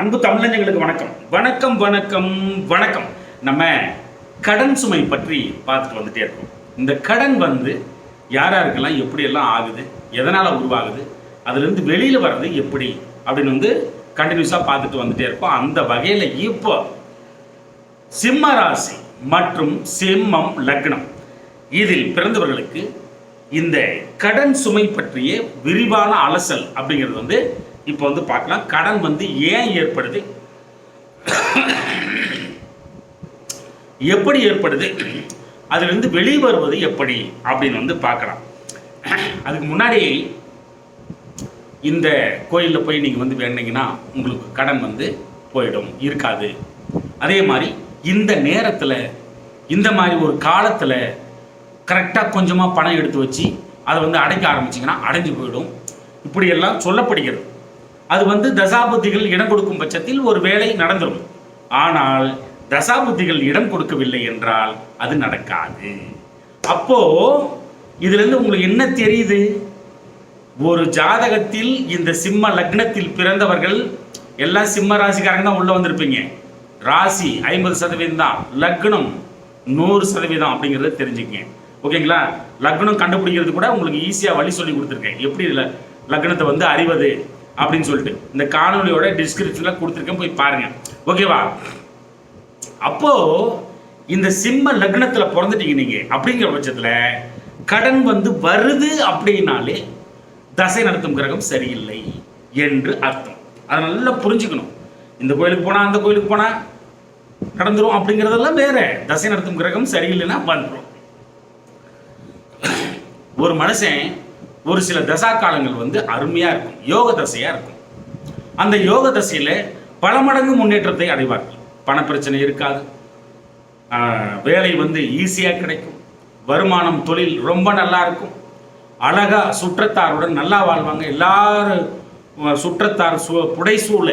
அன்பு தமிழஞ்சங்களுக்கு வணக்கம். வணக்கம் வணக்கம் வணக்கம். நம்ம கடன் சுமை பற்றி பார்த்துட்டு வந்துட்டே இருக்கோம். இந்த கடன் வந்து யார் யாருக்கெல்லாம் எப்படியெல்லாம் ஆகுது எதனால் உருவாகுது அதுலேருந்து வெளியில் வர்றது எப்படி அப்படின்னு வந்து கண்டினியூஸாக பார்த்துட்டு வந்துட்டே இருக்கோம். அந்த வகையில் இப்போ சிம்ம ராசி மற்றும் சிம்மம் லக்னம் இதில் பிறந்தவர்களுக்கு இந்த கடன் சுமை பற்றிய விரிவான அலசல் அப்படிங்கிறது வந்து இப்போ வந்து பார்க்கலாம் கடன் வந்து ஏன் ஏற்படுது? எப்படி ஏற்படுது? அதிலிருந்து வெளிவருவது எப்படி? அப்படின்னு வந்து பார்க்கலாம் அதுக்கு முன்னாடி இந்த கோயிலில் போய் நீங்கள் வந்து வேணுனீங்கன்னா உங்களுக்கு கடன் வந்து போயிடும் இருக்காது. அதே மாதிரி இந்த நேரத்தில் இந்த மாதிரி ஒரு காலத்தில் கரெக்டாக கொஞ்சமாக பணம் எடுத்து வச்சு அதை வந்து அடைக்க ஆரம்பிச்சிங்கன்னா அடைஞ்சு போயிடும். இப்படியெல்லாம் சொல்லப்படுகிறது. அது வந்து தசாபுத்திகள் இடம் கொடுக்கும் பட்சத்தில் ஒரு வேலை நடந்துடும் ஆனால் தசாபுத்திகள் இடம் கொடுக்கவில்லை என்றால் அது நடக்காது. அப்போ இதுலேருந்து உங்களுக்கு என்ன தெரியுது? ஒரு ஜாதகத்தில் இந்த சிம்ம லக்னத்தில் பிறந்தவர்கள் எல்லாம் சிம்ம ராசிக்காரங்க தான் உள்ள வந்திருப்பீங்க. ராசி ஐம்பது சதவீதம் தான் லக்னம் நூறு சதவீதம் அப்படிங்கிறத தெரிஞ்சுக்கங்க. ஓகேங்களா? லக்னம் கண்டுபிடிக்கிறது கூட உங்களுக்கு ஈஸியாக வழி சொல்லி கொடுத்துருக்கேன். எப்படி லக்னத்தை வந்து அறிவது? அப்படின்னு சொல்லிட்டு இந்த காணொலியோட டிஸ்கிரிப்ஷனில் கொடுத்துருக்கேன். போய் பாருங்க. ஓகேவா அப்போ இந்த சிம்ம லக்னத்தில் பிறந்துட்டீங்க நீங்க. அப்படிங்கிற பட்சத்தில் கடன் வந்து வருது அப்படின்னாலே தசை நடத்தும் கிரகம் சரியில்லை என்று அர்த்தம். அதை நல்லா புரிஞ்சுக்கணும். இந்த கோயிலுக்கு போனால் அந்த கோயிலுக்கு போனால் நடந்துரும் அப்படிங்கிறதெல்லாம் வேற. தசை நடத்தும் கிரகம் சரியில்லைன்னா வந்துடும் ஒரு மனுஷன் ஒரு சில தசா காலங்கள் வந்து அருமையாக இருக்கும். யோக தசையாக இருக்கும். அந்த யோக தசையில் பல மடங்கு முன்னேற்றத்தை அடைவார்கள். பணப்பிரச்சனை இருக்காது. வேலை வந்து ஈஸியாக கிடைக்கும். வருமானம் தொழில் ரொம்ப நல்லா இருக்கும். அழகாக சுற்றத்தாருடன் நல்லா வாழ்வாங்க. எல்லாரும் சுற்றத்தார் சூ புடைசூழ.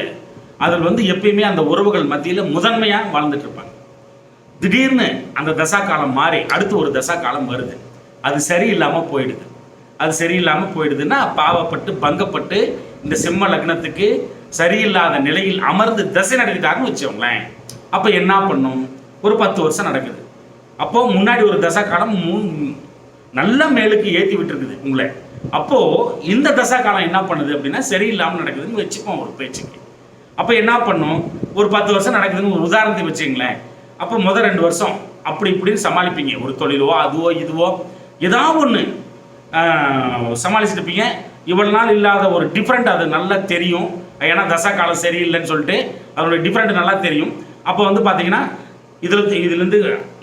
அதில் வந்து எப்பயுமே அந்த உறவுகள் மத்தியில் முதன்மையாக வாழ்ந்துட்டு இருப்பாங்க. திடீர்னு அந்த தசா காலம் மாறி அடுத்து ஒரு தசா காலம் வருது. அது சரியில்லாமல் போயிடுது. அது சரியில்லாமல் போயிடுதுன்னா பாவப்பட்டு பங்கப்பட்டு இந்த சிம்ம லக்னத்துக்கு சரியில்லாத நிலையில் அமர்ந்து தசை நடத்திட்டாருன்னு வச்சோங்களேன் அப்போ என்ன பண்ணும்? ஒரு பத்து வருஷம் நடக்குது. அப்போ முன்னாடி ஒரு தசா காலம் நல்ல மேலுக்கு ஏற்றி விட்டுருக்குது உங்களை. அப்போ இந்த தசா காலம் என்ன பண்ணுது அப்படின்னா சரியில்லாமல் நடக்குதுன்னு வச்சுப்போம் ஒரு பேச்சுக்கு. அப்போ என்ன பண்ணும்? ஒரு பத்து வருஷம் நடக்குதுன்னு ஒரு உதாரணத்தை வச்சுங்களேன் அப்போ முதல் ரெண்டு வருஷம் அப்படி இப்படின்னு சமாளிப்பீங்க. ஒரு தொழிலோ அதுவோ இதுவோ ஏதாவது ஒன்று சமாளிச்சிருப்பீங்க இவ்வளவு நாள் இல்லாத ஒரு டிஃப்ரெண்ட் அது நல்லா தெரியும். ஏன்னா தசா காலம் சரியில்லைன்னு சொல்லிட்டு அதோட டிஃப்ரெண்ட் நல்லா தெரியும். அப்போ வந்து பார்த்தீங்கன்னா இதில் இதுலேருந்து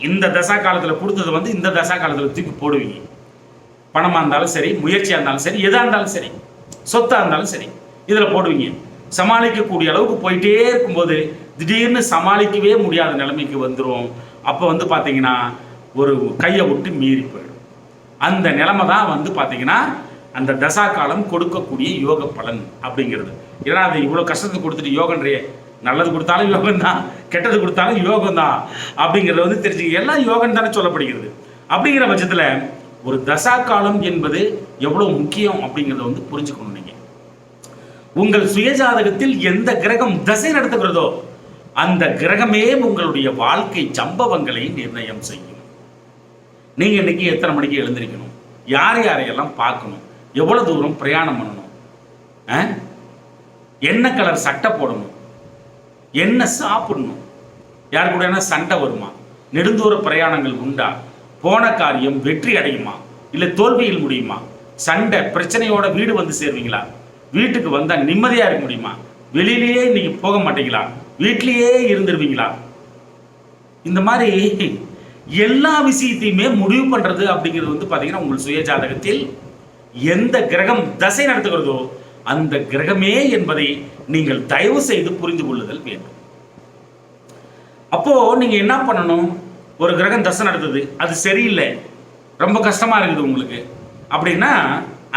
இந்த தசா காலத்தில் கொடுத்தது வந்து இந்த தசா காலத்தில் தூக்கி போடுவீங்க. பணமாக இருந்தாலும் சரி முயற்சியாக இருந்தாலும் சரி எதாக இருந்தாலும் சரி சொத்தாக இருந்தாலும் சரி இதில் போடுவீங்க. சமாளிக்கக்கூடிய அளவுக்கு போயிட்டே இருக்கும்போது திடீர்னு சமாளிக்கவே முடியாத நிலைமைக்கு வந்துடும் அப்போ வந்து பார்த்தீங்கன்னா ஒரு கையை விட்டு மீறி போயிடும். அந்த நிலைமை தான் வந்து பார்த்தீங்கன்னா அந்த தசா காலம் கொடுக்கக்கூடிய யோக பலன் அப்படிங்கிறது. ஏன்னா அது இவ்வளோ கஷ்டத்தை கொடுத்துட்டு யோகன்றே நல்லது கொடுத்தாலும் யோகம் தான் கெட்டது கொடுத்தாலும் யோகம் தான் அப்படிங்கிறத வந்து தெரிஞ்சு எல்லாம் யோகம் தானே சொல்லப்படுகிறது. அப்படிங்கிற பட்சத்தில் ஒரு தசா காலம் என்பது எவ்வளோ முக்கியம் அப்படிங்கிறத வந்து புரிஞ்சுக்கணும் நீங்கள் உங்கள் சுயஜாதகத்தில் எந்த கிரகம் தசை நடத்துகிறதோ அந்த கிரகமே உங்களுடைய வாழ்க்கை சம்பவங்களை நிர்ணயம் செய்யும். நீங்கள் இன்னைக்கு எத்தனை மணிக்கு எழுந்திருக்கணும்? யார் யாரையெல்லாம் பார்க்கணும்? எவ்வளோ தூரம் பிரயாணம் பண்ணணும்? ஆ? என்ன கலர் சட்டை போடணும்? என்ன சாப்பிடணும்? யார் கூட என்ன சண்டை வருமா? நெடுந்தூர பிரயாணங்கள் உண்டா? போன காரியம் வெற்றி அடையுமா? இல்லை தோல்வியில் முடியுமா? சண்டை பிரச்சனையோட வீடு வந்து சேருவீங்களா? வீட்டுக்கு வந்தால் நிம்மதியாக இருக்க முடியுமா? வெளியிலேயே இன்னைக்கு போக மாட்டீங்களா? வீட்லேயே இருந்துருவீங்களா? இந்த மாதிரி எல்லா விஷயத்தையுமே முடிவு பண்றது அப்படிங்கிறது வந்து பாத்தீங்கன்னா உங்கள் சுய ஜாதகத்தில் எந்த கிரகம் தசை நடத்துகிறதோ அந்த கிரகமே என்பதை நீங்கள் தயவு செய்து புரிந்து கொள்ளுதல் வேண்டும். அப்போ நீங்க என்ன பண்ணணும்? ஒரு கிரகம் தசை நடத்துது அது சரியில்லை ரொம்ப கஷ்டமா இருக்குது உங்களுக்கு. அப்படின்னா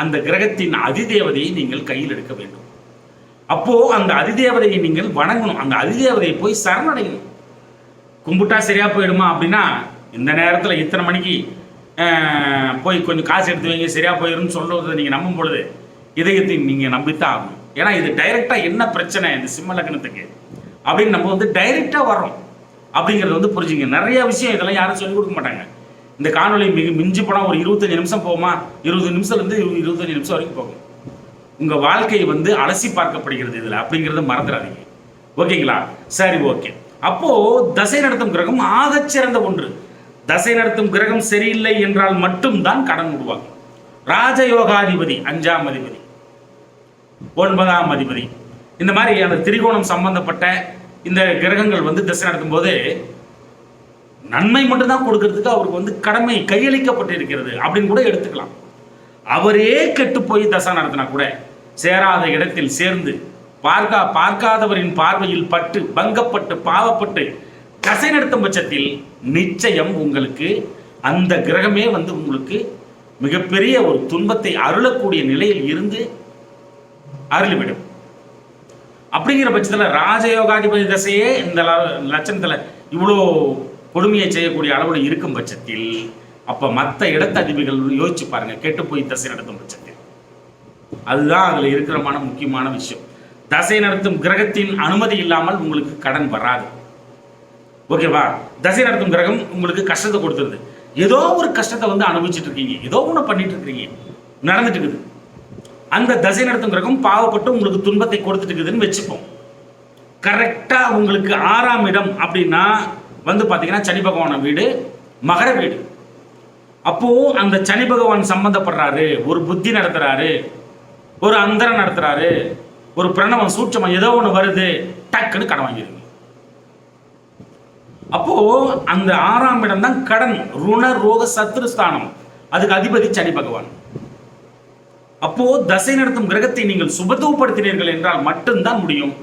அந்த கிரகத்தின் அதிதேவதையை நீங்கள் கையில் எடுக்க வேண்டும். அப்போ அந்த அதிதேவதையை நீங்கள் வணங்கணும். அந்த அதிதேவதையை போய் சரணடையணும். கும்பிட்டா சரியா போயிடுமா அப்படின்னா இந்த நேரத்தில் இத்தனை மணிக்கு போய் கொஞ்சம் காசு எடுத்து வைங்க சரியாக போயிடும்னு சொல்றதை நீங்கள் நம்பும் பொழுது இதயத்தை நீங்கள் நம்பித்தான் ஆகணும். ஏன்னா இது டைரெக்டாக என்ன பிரச்சனை இந்த சிம்ம லக்னத்துக்கு? அப்படின்னு நம்ம வந்து டைரெக்டாக வர்றோம். அப்படிங்கிறது வந்து புரிஞ்சுங்க. நிறைய விஷயம் இதெல்லாம் யாரும் சொல்லிக் கொடுக்க மாட்டாங்க. இந்த காணொலி மிக மிஞ்சி போனால் ஒரு இருபத்தஞ்சு நிமிஷம் போகுமா? இருபது நிமிஷத்துலேருந்து இருபத்தஞ்சு நிமிஷம் வரைக்கும் போகும். உங்கள் வாழ்க்கை வந்து அலசி பார்க்கப்படுகிறது இதில். அப்படிங்கிறத மறந்துடாதீங்க. ஓகேங்களா? சரி ஓகே. அப்போது தசை நடத்தும் கிரகம் ஆகச்சிறந்த ஒன்று. தசை நடத்தும் கிரகம் சரியில்லை என்றால் மட்டும்தான் கடன் உருவாகும். ராஜயோகாதிபதி அஞ்சாம் அதிபதி ஒன்பதாம் அதிபதி. இந்த மாதிரி அந்த திரிகோணம் சம்பந்தப்பட்ட இந்த கிரகங்கள் வந்து திசை நடத்தும் போது நன்மை மட்டும்தான் கொடுக்கறதுக்கு அவருக்கு வந்து கடமை கையளிக்கப்பட்டு இருக்கிறது அப்படின்னு கூட எடுத்துக்கலாம். அவரே கெட்டு போய் தசை நடத்தினா கூட சேராத இடத்தில் சேர்ந்து பார்க்கா பார்க்காதவரின் பார்வையில் பட்டு பங்கப்பட்டு பாவப்பட்டு தசை நடத்தும் பட்சத்தில் நிச்சயம் உங்களுக்கு அந்த கிரகமே வந்து உங்களுக்கு மிகப்பெரிய ஒரு துன்பத்தை அருளக்கூடிய நிலையில் இருந்து அருளிவிடும். அப்படிங்கிற பட்சத்தில் ராஜயோகாதிபதி தசையே இந்த லட்சணத்தில் இவ்வளோ கொடுமையை செய்யக்கூடிய அளவில் இருக்கும் பட்சத்தில் அப்போ மற்ற இடத்த யோசிச்சு பாருங்க கெட்டு போய் தசை நடத்தும் பட்சத்தில். அதுதான் அதில் இருக்கிறமான முக்கியமான விஷயம். தசை நடத்தும் கிரகத்தின் அனுமதி இல்லாமல் உங்களுக்கு கடன் வராது. ஓகேவா தசை நடத்தும் கிரகம் உங்களுக்கு கஷ்டத்தை கொடுத்துருது. ஏதோ ஒரு கஷ்டத்தை வந்து அனுபவிச்சுட்டு இருக்கீங்க ஏதோ ஒன்று பண்ணிட்டு இருக்கீங்க நடந்துட்டு இருக்குது அந்த தசை நடத்தும் கிரகம் பாவப்பட்டு உங்களுக்கு துன்பத்தை கொடுத்துட்டு இருக்குதுன்னு வச்சுப்போம் கரெக்டாக உங்களுக்கு ஆறாம் இடம் அப்படின்னா வந்து பார்த்தீங்கன்னா சனி பகவான வீடு மகர வீடு. அப்போ அந்த சனி பகவான் சம்பந்தப்படுறாரு. ஒரு புத்தி நடத்துறாரு. ஒரு அந்தரம் நடத்துறாரு. ஒரு பிரணவம் சூட்சமம் ஏதோ ஒன்று வருது. டக்குன்னு கடன் வாங்கிடுங்க அப்போ அந்த ஆறாம் இடம் தான் கடன் ருண ரோக சத்ருஸ்தானம் அதுக்கு அதிபதி சனி பகவான். அப்போ தசை நடத்தும் கிரகத்தை நீங்கள் சுபத்துவப்படுத்தினீர்கள் என்றால் மட்டும்தான் முடியும்.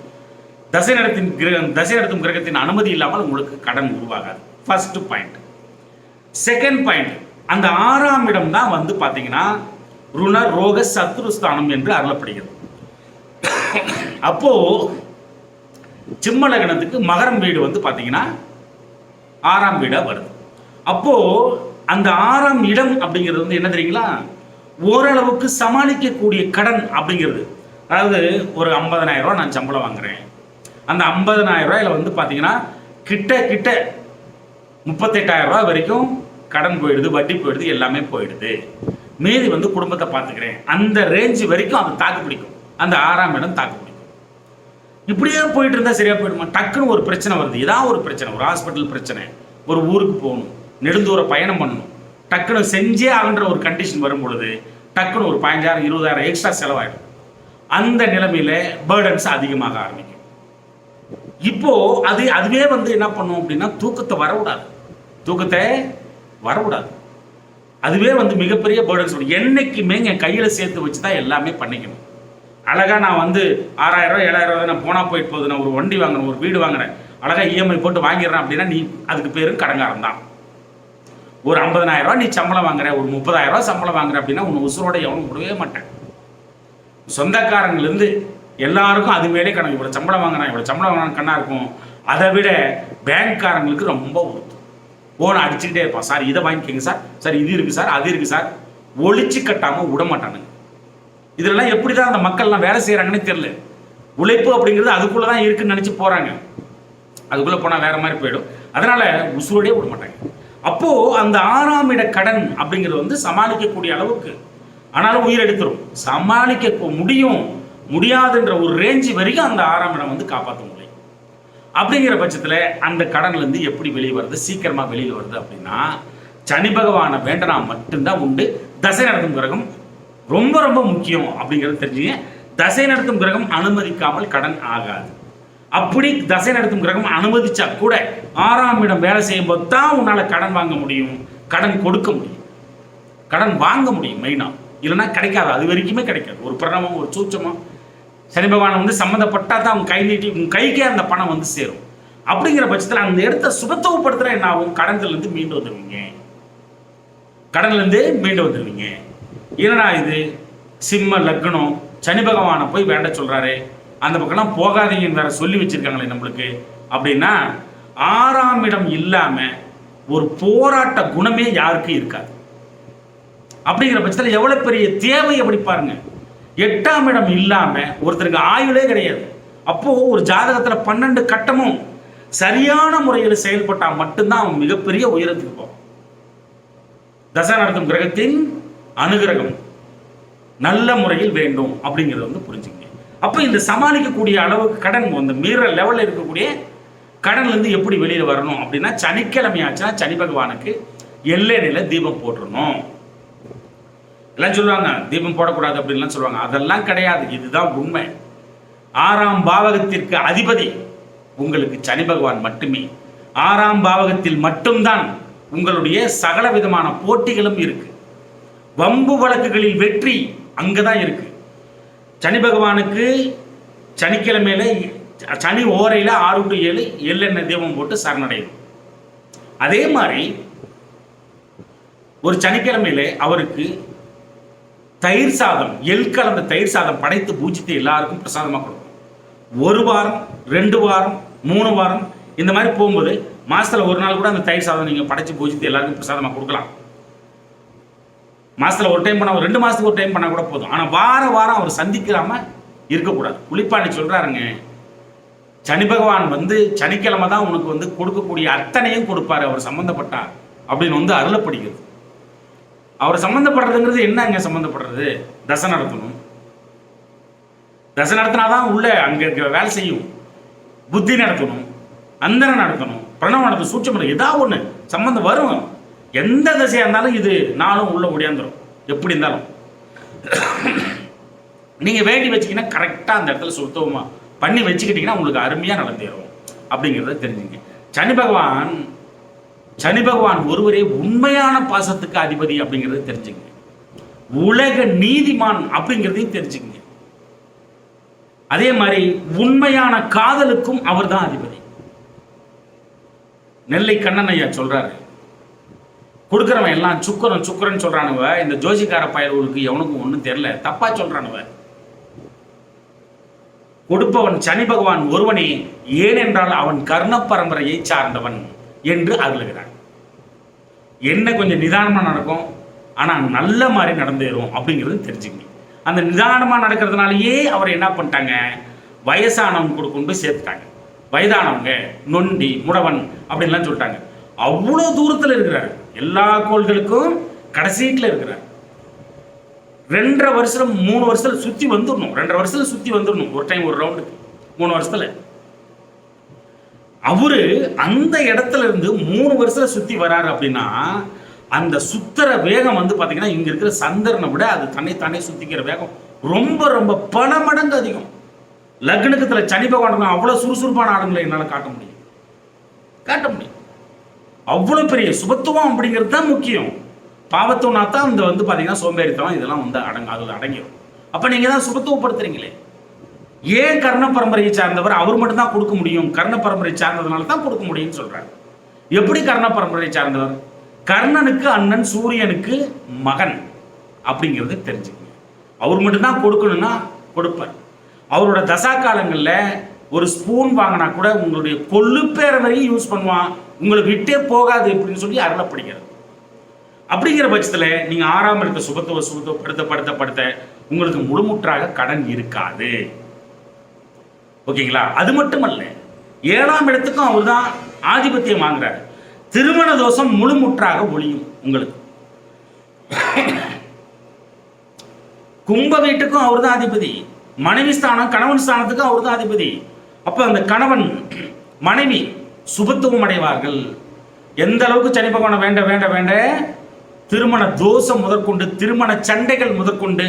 தசை நடத்தின் கிரகம் தசை நடத்தும் கிரகத்தின் அனுமதி இல்லாமல் உங்களுக்கு கடன் உருவாகாது. ஃபர்ஸ்ட் பாயிண்ட் செகண்ட் பாயிண்ட் அந்த ஆறாம் இடம் தான் வந்து பார்த்தீங்கன்னா ருண ரோக சத்ருஸ்தானம் என்று அருளப்படுகிறது. அப்போ சிம்ம லக்னத்துக்கு மகரம் வீடு வந்து பார்த்தீங்கன்னா ஆறாம் வீடாக வருது. அப்போது அந்த ஆறாம் இடம் அப்படிங்கிறது வந்து என்ன தெரியுங்களா? ஓரளவுக்கு சமாளிக்கக்கூடிய கடன் அப்படிங்கிறது. அதாவது ஒரு 50000 நான் சம்பளம் வாங்குறேன். அந்த 50000 ரூபாயில வந்து பார்த்தீங்கன்னா கிட்ட கிட்ட முப்பத்தெட்டாயிரம் ரூபா வரைக்கும் கடன் போயிடுது வட்டி போயிடுது எல்லாமே போயிடுது. மீதி வந்து குடும்பத்தை பார்த்துக்கிறேன். அந்த ரேஞ்சு வரைக்கும் அது தாக்கு பிடிக்கும். அந்த ஆறாம் இடம் தாக்கு பிடிக்கும். இப்படியே போயிட்டு இருந்தா சரியா போயிடுமா? டக்குன்னு ஒரு பிரச்சனை வருது. ஏதாவது ஒரு பிரச்சனை ஒரு ஹாஸ்பிட்டல் பிரச்சனை. ஒரு ஊருக்கு போகணும். நெடுந்தூர பயணம் பண்ணணும். டக்குன்னு செஞ்சே ஆகுன்ற ஒரு கண்டிஷன் வரும் பொழுது டக்குன்னு ஒரு பதினஞ்சாயிரம் இருபதாயிரம் எக்ஸ்ட்ரா செலவாயிடும். அந்த நிலைமையில பேர்டன்ஸ் அதிகமாக ஆரம்பிக்கும். இப்போ அது அதுவே வந்து என்ன பண்ணும் அப்படின்னா தூக்கத்தை வரவிடாது. தூக்கத்தை வரவிடாது. அதுவே வந்து மிகப்பெரிய பேர்டன்ஸ் என்னைக்குமே என் கையில் சேர்த்து வச்சு தான் எல்லாமே பண்ணிக்கணும். அழகா நான் வந்து ஆறாயிரம் ஏழாயிரம் ரூபாய் நான் போனால் போயிட்டு போகுது. நான் ஒரு வண்டி வாங்குறேன் ஒரு வீடு வாங்குறேன். அழகாக இஎம்ஐ போட்டு வாங்கிடுறேன் அப்படின்னா நீ அதுக்கு பேரும் கடங்காரம் தான். ஒரு 50000 நீ சம்பளம் வாங்குற ஒரு 30000 ரூபாய் சம்பளம் வாங்குற அப்படின்னா உன்னை உசுரோட எவனும் விடவே மாட்டேன். சொந்தக்காரங்கலேருந்து எல்லாருக்கும் அது மேலே கணக்கு இவ்வளோ சம்பளம் வாங்குறான் இவ்வளோ சம்பளம் வாங்கினா கண்ணா இருக்கும். அதை விட பேங்க்காரங்களுக்கு ரொம்ப உறுத்தும் போனை அடிச்சுக்கிட்டே இருப்பான். சார் இதை வாங்கிக்கோங்க சார். சார் இது இருக்குது சார் அது இருக்குது சார். ஒழிச்சு கட்டாமல் விட மாட்டானுங்க. இதெல்லாம் எப்படி தான் அந்த மக்கள்லாம் வேலை செய்கிறாங்கன்னு தெரியல. உழைப்பு அப்படிங்கிறது அதுக்குள்ளே தான் இருக்குன்னு நினச்சி போகிறாங்க அதுக்குள்ளே போனால் வேற மாதிரி போயிடும். அதனால் உசுரோடே விட மாட்டாங்க. அப்போது அந்த ஆறாம் இட கடன் அப்படிங்கிறது வந்து சமாளிக்கக்கூடிய அளவுக்கு ஆனாலும் உயிர் எடுத்துரும் சமாளிக்க முடியும் முடியாதுன்ற ஒரு ரேஞ்சு வரைக்கும் அந்த ஆறாம் இடம் வந்து காப்பாற்ற முடியும். அப்படிங்கிற பட்சத்தில் அந்த கடன்லேருந்து எப்படி வெளியே வருது? சீக்கிரமாக வெளியில் வருது அப்படின்னா சனி பகவானை வேண்டனா மட்டும்தான் உண்டு. தசை நடத்தும் கிரகம் ரொம்ப ரொம்ப முக்கியம் அப்படிங்கிறது தெரிஞ்சுங்க. தசை நடத்தும் கிரகம் அனுமதிக்காமல் கடன் ஆகாது. அப்படி தசை நடத்தும் கிரகம் அனுமதிச்சா கூட ஆறாம் இடம் வேலை செய்யும் போது தான் உன்னால் கடன் வாங்க முடியும். கடன் கொடுக்க முடியும். கடன் வாங்க முடியும் மெயினாக இல்லைன்னா கிடைக்காது. அது வரைக்குமே கிடைக்காது. ஒரு பிரணமம் ஒரு சூச்சமோ சனி பகவான் வந்து சம்மந்தப்பட்டால் தான் அவங்க கை நீட்டி உங்க கைக்கே அந்த பணம் வந்து சேரும். அப்படிங்கிற பட்சத்தில் அந்த இடத்த சுபத்துவப்படுத்துகிற என்ன ஆகும்? கடன்லேருந்து மீண்டு வந்துடுவீங்க கடன்லேருந்து மீண்டு வந்துடுவீங்க என்னடா இது? சிம்ம லக்னம். சனி பகவானை போய் வேண்ட சொல்கிறாரு அந்த பக்கம்லாம் போகாதீங்கன்னு வேற சொல்லி வச்சிருக்காங்களே நம்மளுக்கு. அப்படின்னா ஆறாம் இடம் இல்லாம ஒரு போராட்ட குணமே யாருக்கும் இருக்காது. அப்படிங்கிற பட்சத்தில் எவ்வளவு பெரிய தேவை அப்படி பாருங்க. எட்டாம் இடம் இல்லாம ஒருத்தருக்கு ஆயுளே கிடையாது. அப்போ ஒரு ஜாதகத்துல பன்னெண்டு கட்டமும் சரியான முறையில் செயல்பட்டால் மட்டும்தான் அவன் மிகப்பெரிய உயரத்துக்கு போவான். தசா நடத்தும் கிரகத்தின் அனுகிரகம். நல்ல முறையில் வேண்டும் அப்படிங்கிறத வந்து புரிஞ்சுக்கங்க. அப்போ இந்த சமாளிக்கக்கூடிய அளவுக்கு கடன் அந்த மீற லெவலில் இருக்கக்கூடிய கடன்லேருந்து எப்படி வெளியில் வரணும் அப்படின்னா சனிக்கிழமை ஆச்சுன்னா சனி பகவானுக்கு எல்லை நிலை தீபம் போட்டுடணும் எல்லாம் சொல்லுவாங்க தீபம் போடக்கூடாது அப்படின்லாம் சொல்லுவாங்க. அதெல்லாம் கிடையாது. இதுதான் உண்மை. ஆறாம் பாவகத்திற்கு அதிபதி உங்களுக்கு சனி பகவான் மட்டுமே. ஆறாம் பாவகத்தில் மட்டும்தான் உங்களுடைய சகல விதமான போட்டிகளும் இருக்கு. வம்பு வழக்குகளில் வெற்றி அங்கதான் இருக்கு. சனி பகவானுக்கு சனிக்கிழமையில சனி ஓரையில் ஆறு டு ஏழு எள்ளெண்ணெய் தீபம் போட்டு சரணடையும் அதே மாதிரி ஒரு சனிக்கிழமையில அவருக்கு தயிர் சாதம் எள் கலந்த தயிர் சாதம் படைத்து பூஜித்து எல்லாருக்கும் பிரசாதமாக கொடுக்கும் ஒரு வாரம் ரெண்டு வாரம் மூணு வாரம் இந்த மாதிரி போகும்போது மாசத்துல ஒரு நாள் கூட அந்த தயிர் சாதம் நீங்க படைச்சு பூஜித்து எல்லாருக்கும் பிரசாதமாக கொடுக்கலாம். மாசத்துல ஒரு டைம் பண்ணா ரெண்டு மாசத்துக்கு ஒரு டைம் பண்ணா கூட போதும். ஆனா வார வாரம் அவர் சந்திக்கிறாம இருக்கக்கூடாது. புலிப்பாண்டி சொல்றாருங்க. சனி பகவான் வந்து சனிக்கிழமை தான் உனக்கு வந்து கொடுக்கக்கூடிய அத்தனையும் கொடுப்பாரு அவர் சம்பந்தப்பட்டா அப்படின்னு வந்து அருளப்படுகிறது. அவர் சம்மந்தப்படுறதுங்கிறது என்னங்க சம்மந்தப்படுறது தசை நடத்தணும். தசை நடத்தினாதான் உள்ள அங்க இருக்கிற வேலை செய்யும். புத்தி நடத்தணும். அந்தரம் நடத்தணும். பிரணவம் நடத்தணும். சூட்சம் ஏதாவது ஒண்ணு சம்பந்தம் வரும். எந்த தசையா இருந்தாலும் இது நானும் உள்ள முடியாந்துடும் எப்படி இருந்தாலும். நீங்க வேண்டி வச்சிங்கன்னா கரெக்டா அந்த இடத்துல சுத்தமாக பண்ணி வச்சுக்கிட்டிங்கன்னா உங்களுக்கு அருமையா நடந்தேறும் அப்படிங்கிறத தெரிஞ்சுங்க. சனி பகவான் சனி பகவான் ஒருவரே உண்மையான பாசத்துக்கு அதிபதி அப்படிங்கிறத தெரிஞ்சுங்க. உலக நீதிமான் அப்படிங்கிறதையும் தெரிஞ்சுங்க. அதே மாதிரி உண்மையான காதலுக்கும் அவர் தான் அதிபதி. நெல்லை கண்ணன் ஐயா சொல்றாரு கொடுக்குறவன் எல்லாம் சுக்கரன் சுக்கரன் சொல்கிறானுவ இந்த ஜோசிக்கார பயல்களுக்கு எவனுக்கும் ஒன்றும் தெரில தப்பாக சொல்கிறானுவ கொடுப்பவன் சனி பகவான் ஒருவனே ஏனென்றால் அவன் கர்ண பரம்பரையை சார்ந்தவன் என்று அருளுகிறான். என்ன கொஞ்சம் நிதானமாக நடக்கும்? ஆனால் நல்ல மாதிரி நடந்தேறும் அப்படிங்கிறது தெரிஞ்சுக்கணும். அந்த நிதானமாக நடக்கிறதுனாலயே அவர் என்ன பண்ணிட்டாங்க? வயசானவங்க கூட கொண்டு சேர்த்துட்டாங்க. வயதானவங்க நொண்டி முடவன் அப்படின்லாம் சொல்லிட்டாங்க. அவ்வளோ தூரத்தில் இருக்கிறார். எல்லா கோள்களுக்கும் கடைசீட்டில் இருக்கிறார். ரெண்டரை வருஷம் மூணு வருஷத்துல சுற்றி வந்துடணும் ரெண்டரை வருஷத்தில் சுற்றி வந்துடணும் ஒரு டைம் ஒரு ரவுண்டுக்கு மூணு வருஷத்துல. அவரு அந்த இடத்துல இருந்து மூணு வருஷத்துல சுற்றி வராரு அப்படின்னா அந்த சுத்துற வேகம் வந்து பார்த்தீங்கன்னா இங்கே இருக்கிற சந்திரனை விட அது தன்னை தானே சுத்திக்கிற வேகம். ரொம்ப ரொம்ப பல மடங்கு அதிகம். லக்னத்தில் சனி பகவான் அவ்வளோ சுறுசுறுப்பான ஆளுங்களை என்னால் காட்ட முடியும். காட்ட முடியும். அவ்வளோ பெரிய சுபத்துவம் அப்படிங்கிறது தான் முக்கியம். பாவத்துவனா தான் இந்த வந்து பார்த்தீங்கன்னா சோம்பேறித்தனம் இதெல்லாம் வந்து அடங்க அதில் அடங்கிடும் அப்போ நீங்கள் தான் சுபத்துவப்படுத்துறீங்களே? ஏன் கர்ண பரம்பரையை சார்ந்தவர் அவர் மட்டும்தான் கொடுக்க முடியும்? கர்ண பரம்பரை சார்ந்ததுனால தான் கொடுக்க முடியும்னு சொல்கிறார் எப்படி கர்ண பரம்பரை சார்ந்தவர்? கர்ணனுக்கு அண்ணன் சூரியனுக்கு மகன் அப்படிங்கிறது தெரிஞ்சுக்கங்க. அவர் மட்டும்தான் கொடுக்கணும்னா கொடுப்பார். அவரோட தசா காலங்களில் ஒரு ஸ்பூன் வாங்கினா கூட உங்களுடைய கொள்ளு பேர வரையும் யூஸ் பண்ணுவான். உங்களுக்கு விட்டே போகாது அப்படின்னு சொல்லி அருளப்படுகிறது. அப்படிங்கிற பட்சத்தில் நீங்கள் ஆறாம் இடத்த சுபத்துவ சுபத்துவ படுத்த படுத்த படுத்த உங்களுக்கு முழுமுற்றாக கடன் இருக்காது. ஓகேங்களா? அது மட்டுமல்ல ஏழாம் இடத்துக்கும் அவர் தான் ஆதிபத்தியம் வாங்குறாரு. திருமண தோஷம் முழுமுற்றாக ஒழியும் உங்களுக்கு. கும்ப வீட்டுக்கும் அவர் தான் அதிபதி. மனைவி ஸ்தானம் கணவன் ஸ்தானத்துக்கும் அவர் தான் அதிபதி. அப்போ அந்த கணவன் மனைவி சுபத்துவம் அடைவார்கள் எந்த அளவுக்கு சனி பகவானை வேண்ட வேண்ட வேண்ட திருமண தோஷம் முதற்கொண்டு திருமண சண்டைகள் முதற்கொண்டு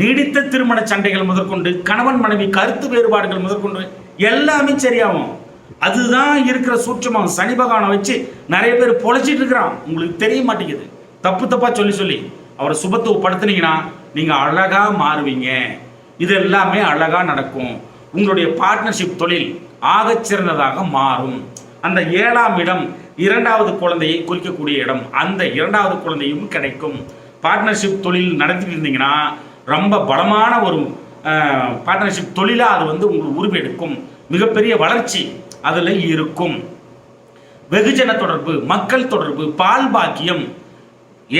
நீடித்த திருமண சண்டைகள் முதற்கொண்டு கணவன் மனைவி கருத்து வேறுபாடுகள் முதற்கொண்டு எல்லாமே சரியாகும். அதுதான் இருக்கிற சூட்சமாக சனி பகவானை வச்சு நிறைய பேர் பொழைச்சிட்டு இருக்கிறான். உங்களுக்கு தெரிய மாட்டேங்குது. தப்பு தப்பா சொல்லி சொல்லி அவரை சுபத்துவப்படுத்துனீங்கன்னா நீங்க அழகா மாறுவீங்க. இது எல்லாமே அழகா நடக்கும். உங்களுடைய பார்ட்னர்ஷிப் தொழில் ஆகச்சிறந்ததாக மாறும். அந்த ஏழாம் இடம் இரண்டாவது குழந்தையை குறிக்கக்கூடிய இடம். அந்த இரண்டாவது குழந்தையும் கிடைக்கும். பார்ட்னர்ஷிப் தொழில் நடத்திட்டு இருந்தீங்கன்னா ரொம்ப பலமான ஒரு பார்ட்னர்ஷிப் தொழிலாக அது வந்து உங்களுக்கு உருவெடுக்கும் மிகப்பெரிய வளர்ச்சி அதில் இருக்கும். வெகுஜன தொடர்பு மக்கள் தொடர்பு பால் பாக்கியம்.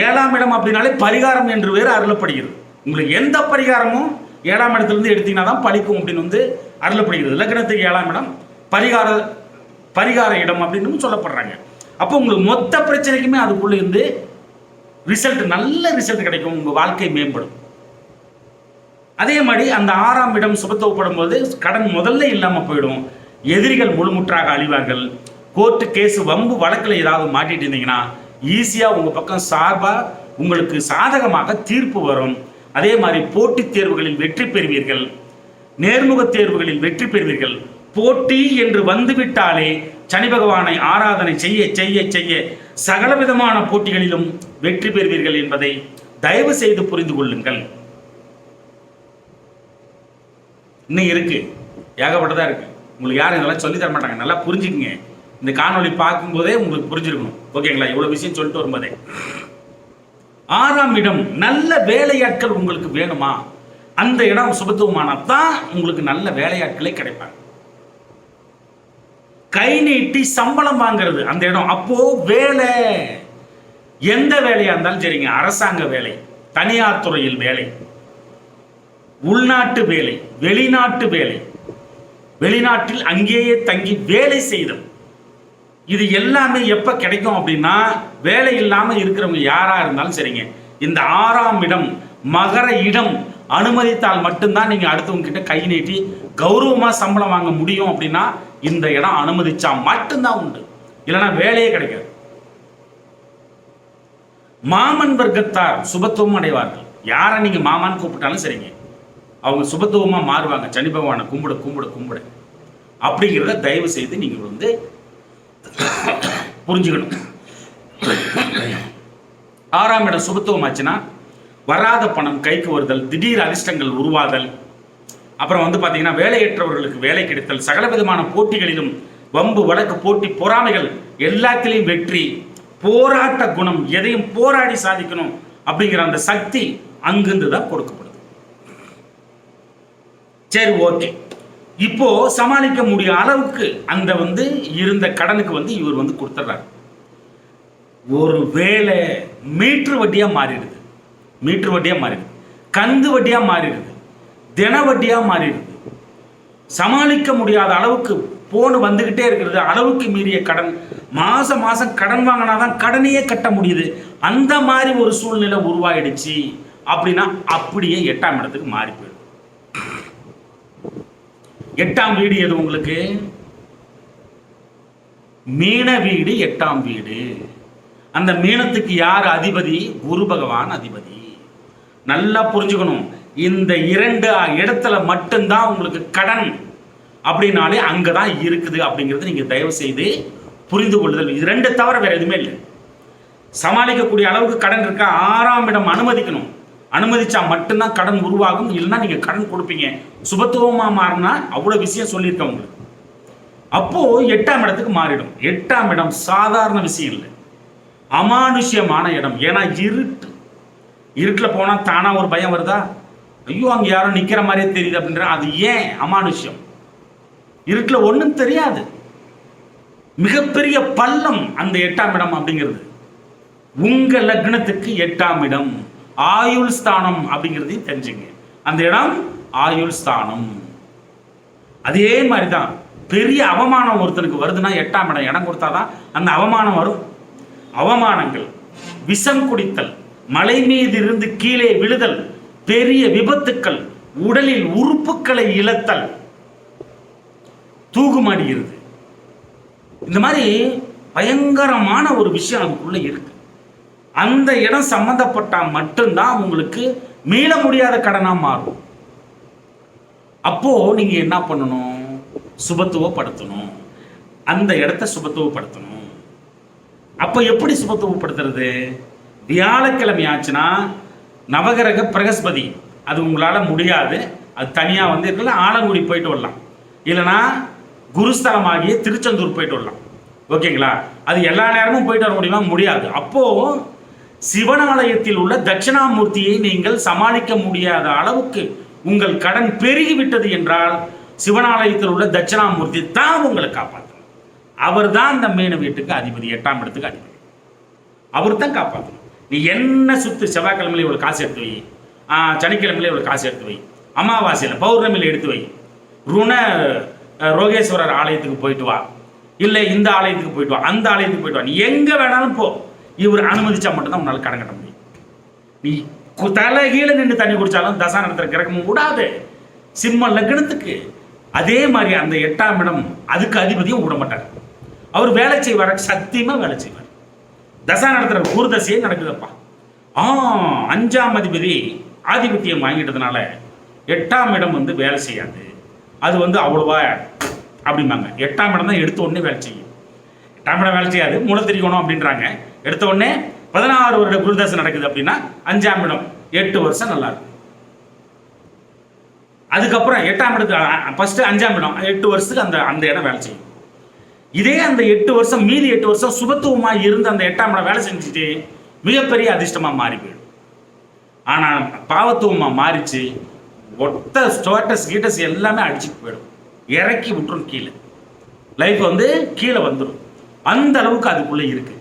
ஏழாம் இடம் அப்படின்னாலே பரிகாரம் என்று வேறு அருளப்படுகிறது. உங்களுக்கு எந்த பரிகாரமும் ஏழாம் இடத்துலேருந்து எடுத்தீங்கன்னா தான் பழிக்கும் அப்படின்னு வந்து அருளப்படுகிறது. லக்னத்துக்கு ஏழாம் இடம் பரிகார பரிகார இடம் அப்படின்னு சொல்லப்படுறாங்க. அப்போ உங்களுக்கு மொத்த பிரச்சனைக்குமே அதுக்குள்ளே இருந்து ரிசல்ட் நல்ல ரிசல்ட் கிடைக்கும். உங்கள் வாழ்க்கை மேம்படும். அதே மாதிரி அந்த ஆறாம் இடம் சுபத்துவப்படும் போது கடன் முதல்ல இல்லாமல் போயிடும். எதிரிகள் முழுமுற்றாக அழிவார்கள். கோர்ட்டு கேஸ் வம்பு வழக்கில் ஏதாவது மாட்டிட்டு இருந்தீங்கன்னா ஈஸியாக உங்கள் பக்கம் சார்பாக உங்களுக்கு சாதகமாக தீர்ப்பு வரும். அதே மாதிரி போட்டித் தேர்வுகளில் வெற்றி பெறுவீர்கள். நேர்முக தேர்வுகளில் வெற்றி பெறுவீர்கள். போட்டி என்று வந்துவிட்டாலே சனி பகவானை ஆராதனை செய்ய செய்ய செய்ய சகலவிதமான போட்டிகளிலும் வெற்றி பெறுவீர்கள் என்பதை தயவு செய்து புரிந்து கொள்ளுங்கள். இன்னும் இருக்கு. ஏகப்பட்டதா இருக்கு. உங்களுக்கு யாரும் இதெல்லாம் சொல்லி தர மாட்டாங்க. நல்லா புரிஞ்சுக்குங்க. இந்த காணொளி பார்க்கும்போதே உங்களுக்கு புரிஞ்சிருக்கணும். ஓகேங்களா? இவ்வளவு விஷயம் சொல்லிட்டு வரும்போதே. ஆறாம் இடம் நல்ல வேலையாட்கள் உங்களுக்கு வேணுமா? அந்த இடம் சுபத்துவமானால் தான் உங்களுக்கு நல்ல வேலையாட்களே கிடைப்பாங்க. கை நீட்டி சம்பளம் வாங்குறது அந்த இடம். அப்போ வேலை. எந்த வேலையா இருந்தாலும் சரிங்க அரசாங்க வேலை தனியார் துறையில் வேலை உள்நாட்டு வேலை வெளிநாட்டு வேலை வெளிநாட்டில் அங்கேயே தங்கி வேலை செய்தோம் இது எல்லாமே எப்ப கிடைக்கும் அப்படின்னா வேலை இல்லாம இருக்கிறவங்க யாரா இருந்தாலும் சரிங்க இந்த ஆறாம் இடம் மகர இடம் அனுமதித்தால் மட்டும்தான் நீங்க அடுத்தவங்க கிட்ட கை நீட்டி கௌரவமா சம்பளம் வாங்க முடியும் அப்படின்னா இந்த இடம் அனுமதிச்சா மட்டும்தான் உண்டு. இல்லைன்னா வேலையே கிடைக்காது. மாமன் வர்க்கத்தார் சுபத்துவம் அடைவார்கள். யாரை நீங்க மாமான்னு கூப்பிட்டாலும் சரிங்க. அவங்க சுபத்துவமா மாறுவாங்க. சனி பகவானை கும்பிட கும்பிட கும்பிட. அப்படிங்கிறத தயவு செய்து நீங்க வந்து புரிஞ்சுக்கணும். ஆறாம் இடம் சுபத்துவம் ஆச்சுன்னா வராத பணம் கைக்கு வருதல் திடீர் அதிர்ஷ்டங்கள் உருவாதல் அப்புறம் வந்து பார்த்தீங்கன்னா வேலையற்றவர்களுக்கு வேலை கிடைத்தல் சகல விதமான போட்டிகளிலும் வம்பு வழக்கு போட்டி பொறாமைகள் எல்லாத்திலையும் வெற்றி. போராட்ட குணம் எதையும் போராடி சாதிக்கணும் அப்படிங்கிற அந்த சக்தி அங்கிருந்து தான் கொடுக்கப்படுது. சரி ஓகே. இப்போ சமாளிக்க முடிய அளவுக்கு அந்த வந்து இருந்த கடனுக்கு வந்து இவர் வந்து கொடுத்துட்றாரு ஒரு வேலை மீட்டர் வட்டியாக மாறிடுது. மீட்டர் வட்டியாக மாறிடுது. கந்து வட்டியாக மாறிடுது. தின வட்டியா மாறிடுது சமாளிக்க முடியாத அளவுக்கு போன் வந்துக்கிட்டே இருக்கிறது. அளவுக்கு மீறிய கடன். மாதம் மாதம் கடன் வாங்கினா தான் கடனையே கட்ட முடியுது. அந்த மாதிரி ஒரு சூழ்நிலை உருவாயிடுச்சு அப்படின்னா அப்படியே எட்டாம் இடத்துக்கு மாறி போயிடும். எட்டாம் வீடு எது உங்களுக்கு? மீன வீடு எட்டாம் வீடு. அந்த மீனத்துக்கு யார் அதிபதி? குரு பகவான் அதிபதி. நல்லா புரிஞ்சுக்கணும். இந்த இரண்டு இடத்துல மட்டும்தான் உங்களுக்கு கடன் அப்படின்னாலே அங்கே தான் இருக்குது அப்படிங்கிறது நீங்கள் தயவு செய்து புரிந்து கொள்ளுதல். இது ரெண்டு தவிர வேறு எதுவுமே இல்லை. சமாளிக்கக்கூடிய அளவுக்கு கடன் இருக்கா? ஆறாம் இடம் அனுமதிக்கணும். அனுமதிச்சா மட்டும்தான் கடன் உருவாகும். இல்லைன்னா நீங்கள் கடன் கொடுப்பீங்க. சுபத்துவமாக மாறினா அவ்வளோ விஷயம் சொல்லியிருக்கேன் உங்களுக்கு. அப்போது எட்டாம் இடத்துக்கு மாறிடும். எட்டாம் இடம் சாதாரண விஷயம் இல்லை. அமானுஷ்யமான இடம். ஏன்னா இருட்டு. இருட்டில் போனால் தானாக ஒரு பயம் வருதா? ஐயோ அங்கே யாரோ நிற்கிற மாதிரியே தெரியுது அப்படின்ற அது ஏன் அமானுஷ்யம்? இருட்டில் ஒன்றும் தெரியாது. மிகப்பெரிய பள்ளம் அந்த எட்டாம் இடம் அப்படிங்கிறது. உங்க லக்னத்துக்கு எட்டாம் இடம். ஆயுள் ஸ்தானம் அப்படிங்கிறதையும் தெரிஞ்சுங்க. அந்த இடம் ஆயுள் ஸ்தானம். அதே மாதிரி தான் பெரிய அவமானம் ஒருத்தனுக்கு வருதுன்னா எட்டாம் இடம் இடம் கொடுத்தாதான் அந்த அவமானம் வரும். அவமானங்கள் விஷம் குடித்தல் மலை மீது இருந்து கீழே விழுதல் பெரிய விபத்துக்கள் உடலில் உறுப்புகளை இழத்தல் தூகுமாடுகிறது இந்த மாதிரி பயங்கரமான ஒரு விஷயம் அதுக்குள்ள இருக்கு. அந்த இடம் சம்மந்தப்பட்டால் மட்டும்தான் உங்களுக்கு மீள முடியாத கடனாக மாறும். அப்போ நீங்க என்ன பண்ணணும்? சுபத்துவப்படுத்தணும். அந்த இடத்த சுபத்துவப்படுத்தணும். அப்போ எப்படி சுபத்துவப்படுத்துறது? வியாழக்கிழமை ஆச்சுன்னா நவகிரக பிரகஸ்பதி. அது உங்களால் முடியாது. அது தனியாக வந்து இருக்கல ஆலங்குடி போயிட்டு வரலாம். இல்லைன்னா குருஸ்தலமாகிய திருச்செந்தூர் போயிட்டு வரலாம். ஓகேங்களா? அது எல்லா நேரமும் போயிட்டு வர முடியுமா? முடியாது. அப்போது சிவனாலயத்தில் உள்ள தட்சிணாமூர்த்தியை நீங்கள் சமாளிக்க முடியாத அளவுக்கு உங்கள் கடன் பெருகிவிட்டது என்றால் சிவனாலயத்தில் உள்ள தட்சிணாமூர்த்தி தான் உங்களை காப்பாற்றணும் அவர் தான் அந்த மீன வீட்டுக்கு அதிபதி எட்டாம் இடத்துக்கு அதிபதி. அவர் தான் காப்பாற்றணும் நீ என்ன சுத்து? செவ்வாய்க்கிழமையில் இவ்வளோ காசு எடுத்து வை. சனிக்கிழமையில் இவ்வளோ காசு எடுத்து வை. அமாவாசையில் பௌர்ணமியில் எடுத்து வை. ருண ரோகேஸ்வரர் ஆலயத்துக்கு போயிட்டு வா. இல்லை இந்த ஆலயத்துக்கு போயிட்டு வா. அந்த ஆலயத்துக்கு போயிட்டு வா. நீ எங்கே வேணாலும் போ. இவர் அனுமதிச்சா மட்டும்தான் உன்னால் கடன் கட்ட முடியும். நீ தலை கீழே நின்று தண்ணி குடித்தாலும் தசா நடத்துகிற கிரகமும் விடாது சிம்ம லக்னத்துக்கு. அதே மாதிரி அந்த எட்டாம் இடம் அதுக்கு அதிபதியும் விட மாட்டார் அவர் வேலை செய்வார் சத்தியமாக வேலை செய்வார். தசா நடத்துகிற குரு தசையே நடக்குதுப்பா. ஆ அஞ்சாம் அதிபதி ஆதிபத்தியம் வாங்கிட்டதுனால எட்டாம் இடம் வந்து வேலை செய்யாது. அது வந்து அவ்வளோவா அப்படிம்பாங்க. எட்டாம் இடம் தான் எடுத்த உடனே வேலை செய்யும். எட்டாம் இடம் வேலை செய்யாது மூல அப்படின்றாங்க. எடுத்த உடனே பதினாறு வருட குருதசை நடக்குது அப்படின்னா அஞ்சாம் இடம் எட்டு வருஷம் நல்லா இருக்கும். அதுக்கப்புறம் எட்டாம் இடத்துக்கு ஃபஸ்ட்டு அஞ்சாம் இடம் எட்டு வருஷத்துக்கு அந்த அந்த இடம் வேலை செய்யும். இதே அந்த எட்டு வருஷம் மீதி எட்டு வருஷம் சுபத்துவமாக இருந்து அந்த எட்டாம் இடம் வேலை செஞ்சுட்டு மிகப்பெரிய அதிர்ஷ்டமாக மாறி போயிடும். ஆனால் பாவத்துவமாக மாறிச்சு ஒட்ட ஸ்டோட்டஸ் கீட்டஸ் எல்லாமே அடிச்சுட்டு போயிடும். இறக்கி விட்டுரும் கீழே. லைஃப் வந்து கீழே வந்துடும் அந்த அளவுக்கு அதுக்குள்ளே இருக்கு.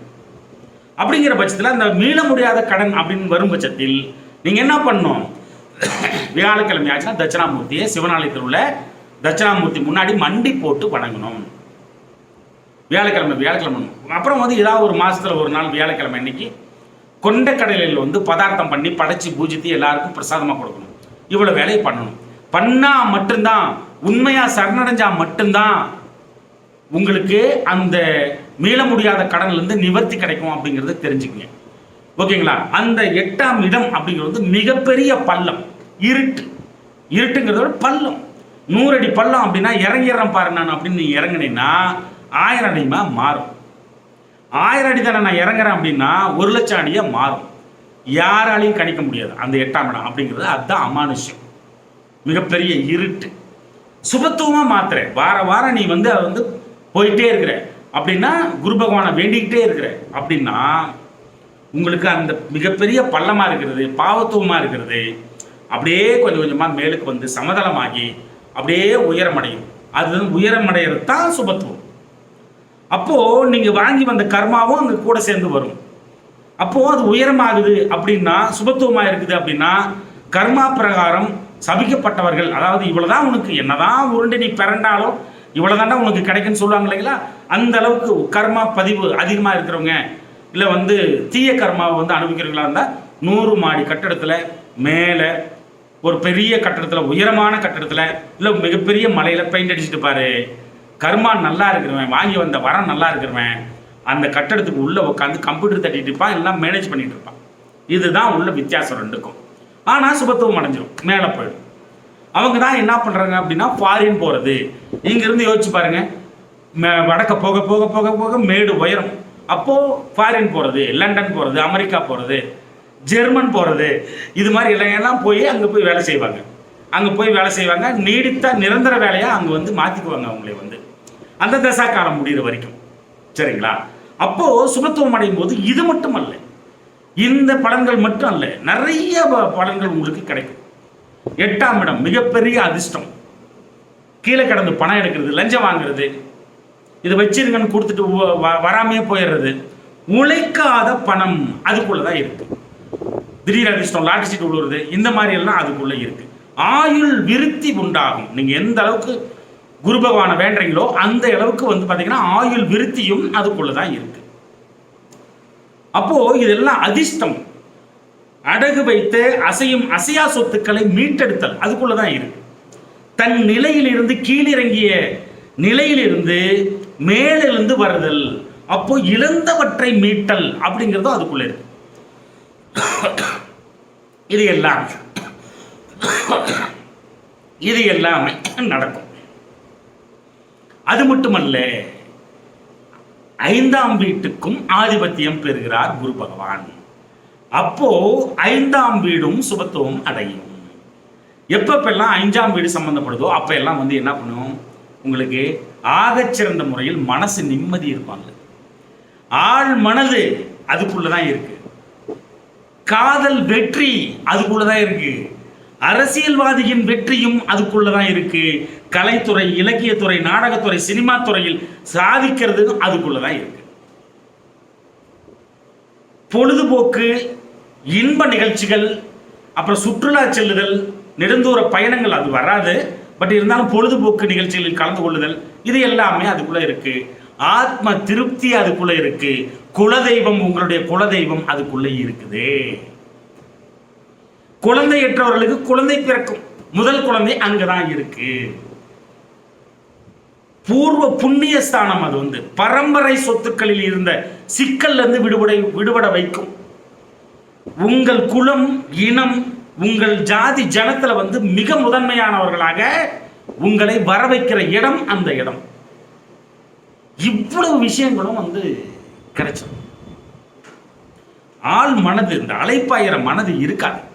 அப்படிங்கிற பட்சத்தில் அந்த மீள முடியாத கடன் அப்படின்னு வரும் பட்சத்தில் நீங்கள் என்ன பண்ணணும்? வியாழக்கிழமை ஆச்சுன்னா தட்சிணாமூர்த்தியை சிவனாலயத்தில் உள்ள தட்சிணாமூர்த்தி முன்னாடி மண்டி போட்டு வணங்கணும். வியாழக்கிழமை வியாழக்கிழமை. அப்புறம் வந்து ஏதாவது ஒரு மாதத்தில் ஒரு நாள் வியாழக்கிழமை அன்னைக்கு கொண்டக்கடலையில் வந்து பதார்த்தம் பண்ணி படைச்சி பூஜித்து எல்லாருக்கும் பிரசாதமாக கொடுக்கணும். இவ்வளோ வேலையை பண்ணணும். பண்ணால் மட்டும்தான் உண்மையாக சரணடைஞ்சால் மட்டும்தான் உங்களுக்கு அந்த மீள முடியாத கடன்லேருந்து நிவர்த்தி கிடைக்கும் அப்படிங்கிறத தெரிஞ்சுக்கங்க. ஓகேங்களா? அந்த எட்டாம் இடம் அப்படிங்கிறது மிகப்பெரிய பள்ளம். இருட்டு. இருட்டுங்கிறத விட பள்ளம் நூறடி பள்ளம் அப்படின்னா இறங்கிடுறேன் பாரு நான் அப்படின்னு நீ இறங்கினீங்கன்னா ஆயிரம் அடிமா மாறும். ஆயிரம் அடி தானே நான் இறங்குறேன் அப்படின்னா ஒரு லட்சம் அடியா மாறும். யாராலையும் கணிக்க முடியாது. அந்த எட்டாம் இடம் அப்படிங்கிறது அதுதான் அமானுஷ்யம். மிகப்பெரிய இருட்டு. சுபத்துவமாக மாத்துற. வார வாரம் நீ வந்து அதை வந்து போயிட்டே இருக்கிற. அப்படின்னா குரு பகவானை வேண்டிக்கிட்டே இருக்கிற. அப்படின்னா உங்களுக்கு அந்த மிகப்பெரிய பள்ளமாக இருக்கிறது பாவத்துவமாக இருக்கிறது அப்படியே கொஞ்சம் கொஞ்சமாக மேலுக்கு வந்து சமதளமாகி அப்படியே உயரமடையும். அது உயரமடைகிறது தான் சுபத்துவம். அப்போ நீங்க வாங்கி வந்த கர்மாவும் அங்க கூட சேர்ந்து வரும். அப்போ அது உயரமாகுது அப்படின்னா சுபத்துவமா இருக்குது அப்படின்னா கர்மா பிரகாரம் சபிக்கப்பட்டவர்கள் அதாவது இவ்வளவுதான் உனக்கு என்னதான் உருண்டு நீ பிறண்டாலும் இவ்வளவுதான்டா உனக்கு கிடைக்குன்னு சொல்லுவாங்க இல்லைங்களா? அந்த அளவுக்கு கர்மா பதிவு அதிகமா இருக்கிறவங்க இல்லை வந்து தீய கர்மாவை வந்து அனுபவிக்கிறவங்களா இருந்தால் நூறு மாடி கட்டடத்தில் மேலே ஒரு பெரிய கட்டடத்தில் உயரமான கட்டடத்தில் இல்லை மிகப்பெரிய மலையில் பெயிண்ட் அடிச்சுட்டு பாரு. கர்மா நல்லா இருக்கிறவன் வாங்கி வந்த வரம் நல்லா இருக்கிறவன் அந்த கட்டடத்துக்கு உள்ளே உட்காந்து கம்ப்யூட்டர் தட்டிட்டு இருப்பான் எல்லாம் மேனேஜ் பண்ணிட்டு இருப்பான். இதுதான் உள்ள வித்தியாசம் ரெண்டுக்கும். ஆனால் சுபத்துவம் அடைஞ்சிடும் மேலே போயிடும். அவங்க தான் என்ன பண்ணுறாங்க அப்படின்னா ஃபாரின் போகிறது இங்கேருந்து யோசிச்சு பாருங்க. வடக்க போக போக போக போக மேடு உயரம். அப்போது ஃபாரின் போகிறது லண்டன் போகிறது அமெரிக்கா போகிறது ஜெர்மன் போகிறது இது மாதிரி எல்லாம் எல்லாம் போய் அங்கே போய் வேலை செய்வாங்க. அங்கே போய் வேலை செய்வாங்க. நீடித்த நிரந்தர வேலையாக அங்கே வந்து மாற்றிக்குவாங்க அவங்களே வந்து. அந்த தசா காலம் முடிகிற வரைக்கும். சரிங்களா? அப்போது சுபத்துவம் அடையும் போது இது மட்டும் அல்ல இந்த பலன்கள் மட்டும் அல்ல நிறைய பலன்கள் உங்களுக்கு கிடைக்கும். எட்டாம் இடம் மிகப்பெரிய அதிர்ஷ்டம். கீழே கிடந்து பணம் எடுக்கிறது லஞ்சம் வாங்குறது. இதை வச்சிருங்கன்னு கொடுத்துட்டு வ- வராமையே போயிடுறது. உழைக்காத பணம் அதுக்குள்ளே தான் இருக்குது திடீர் அதிர்ஷ்டம் லாட்டரி சீட் விழுவுறது இந்த மாதிரி எல்லாம் அதுக்குள்ளே இருக்குது ஆயுள் விருத்தி உண்டாகும். நீங்கள் எந்த அளவுக்கு குரு பகவானை வேண்டுறீங்களோ அந்த அளவுக்கு வந்து பார்த்தீங்கன்னா ஆயுள் விருத்தியும் அதுக்குள்ள தான் இருக்கு. அப்போது இதெல்லாம் அதிர்ஷ்டம். அடகு வைத்து அசையும் அசையா சொத்துக்களை மீட்டெடுத்தல் அதுக்குள்ள தான் இருக்கு. தன் நிலையிலிருந்து கீழிறங்கிய நிலையிலிருந்து மேலிருந்து வருதல். அப்போ இழந்தவற்றை மீட்டல் அப்படிங்கிறதும் அதுக்குள்ள இருக்கு. இது எல்லாம் இது எல்லாமே நடக்கும். அது மட்டுமல்ல ஐந்தாம் வீட்டுக்கும் ஆதிபத்தியம் பெறுகிறார் குரு பகவான். அப்போ ஐந்தாம் வீடும் சுபத்துவம் அடையும். எப்பப்பெல்லாம் ஐந்தாம் வீடு சம்பந்தப்படுதோ அப்ப எல்லாம் வந்து என்ன பண்ணும்? உங்களுக்கு ஆகச்சிறந்த முறையில் மனசு நிம்மதி இருப்பாங்க. ஆள் மனது அதுக்குள்ளதான் இருக்கு. காதல் வெற்றி அதுக்குள்ளதான் இருக்கு. அரசியல்வாதியின் வெற்றியும் அதுக்குள்ளதான் இருக்கு. கலைத்துறை இலக்கியத்துறை நாடகத்துறை சினிமா துறையில் சாதிக்கிறதும் அதுக்குள்ளதான் இருக்கு. பொழுதுபோக்கு இன்ப நிகழ்ச்சிகள் அப்புறம் சுற்றுலா செல்லுதல் நெடுந்தூர பயணங்கள் அது வராது. பட் இருந்தாலும் பொழுதுபோக்கு நிகழ்ச்சிகளில் கலந்து கொள்ளுதல் இது எல்லாமே அதுக்குள்ள இருக்கு. ஆத்ம திருப்தி அதுக்குள்ள இருக்கு. குலதெய்வம் உங்களுடைய குலதெய்வம் அதுக்குள்ள இருக்குது. குழந்தையற்றவர்களுக்கு குழந்தை பிறக்கும். முதல் குழந்தை அங்கதான் இருக்கு. பூர்வ புண்ணிய ஸ்தானம் அது வந்து. பரம்பரை சொத்துக்களில் இருந்த சிக்கல்ல இருந்து விடுபட விடுபட வைக்கும். உங்கள் குலம் இனம் உங்கள் ஜாதி ஜனத்துல வந்து மிக முதன்மையானவர்களாக உங்களை வர வைக்கிற இடம் அந்த இடம். இவ்வளவு விஷயங்களும் வந்து கிடைச்சது. ஆள் மனது இந்த அலைப்பாயிர மனது இருக்காது.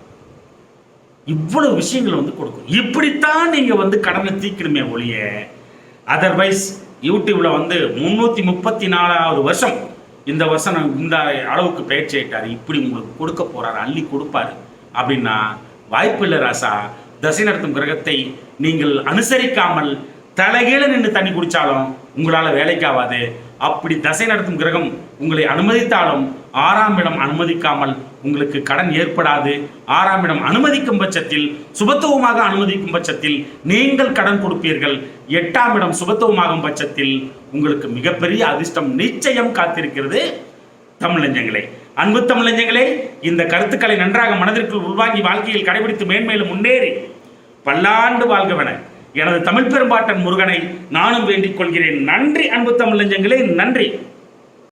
இவ்வளவு விஷயங்கள் வந்து கொடுக்கும். இப்படித்தான் நீங்க வந்து கடனை தீக்கணுமே ஒழிய அதர்வைஸ் யூடியூப்ல வந்து முன்னூத்தி முப்பத்தி நாலாவது வருஷம் இந்த வருஷம் இந்த அளவுக்கு பயிற்சி ஆயிட்டாரு இப்படி உங்களுக்கு கொடுக்க போறாரு அள்ளி கொடுப்பாரு. அப்படின்னா வாய்ப்பில்லை ராசா. தசை நடத்தும் கிரகத்தை நீங்கள் அனுசரிக்காமல் தலைகீழ நின்று தண்ணி குடிச்சாலும் உங்களால வேலைக்கு ஆகாது. அப்படி தசை நடத்தும் கிரகம் உங்களை அனுமதித்தாலும் ஆறாம் இடம் அனுமதிக்காமல் உங்களுக்கு கடன் ஏற்படாது. ஆறாம் இடம் அனுமதிக்கும் பட்சத்தில் சுபத்துவமாக அனுமதிக்கும் பட்சத்தில் நீங்கள் கடன் கொடுப்பீர்கள். எட்டாம் இடம் சுபத்துவமாகும் பட்சத்தில் உங்களுக்கு மிகப்பெரிய அதிர்ஷ்டம் நிச்சயம் காத்திருக்கிறது தமிழஞ்சங்களே அன்பு தமிழஞ்சங்களே இந்த கருத்துக்களை நன்றாக மனதிற்குள் உள்வாங்கி வாழ்க்கையில் கடைபிடித்து மேன்மேலும் முன்னேறி பல்லாண்டு வாழ்கவன எனது தமிழ் பெரும்பாட்டன் முருகனை நானும் வேண்டிக் கொள்கிறேன். நன்றி அன்பு தமிழஞ்சங்களே நன்றி.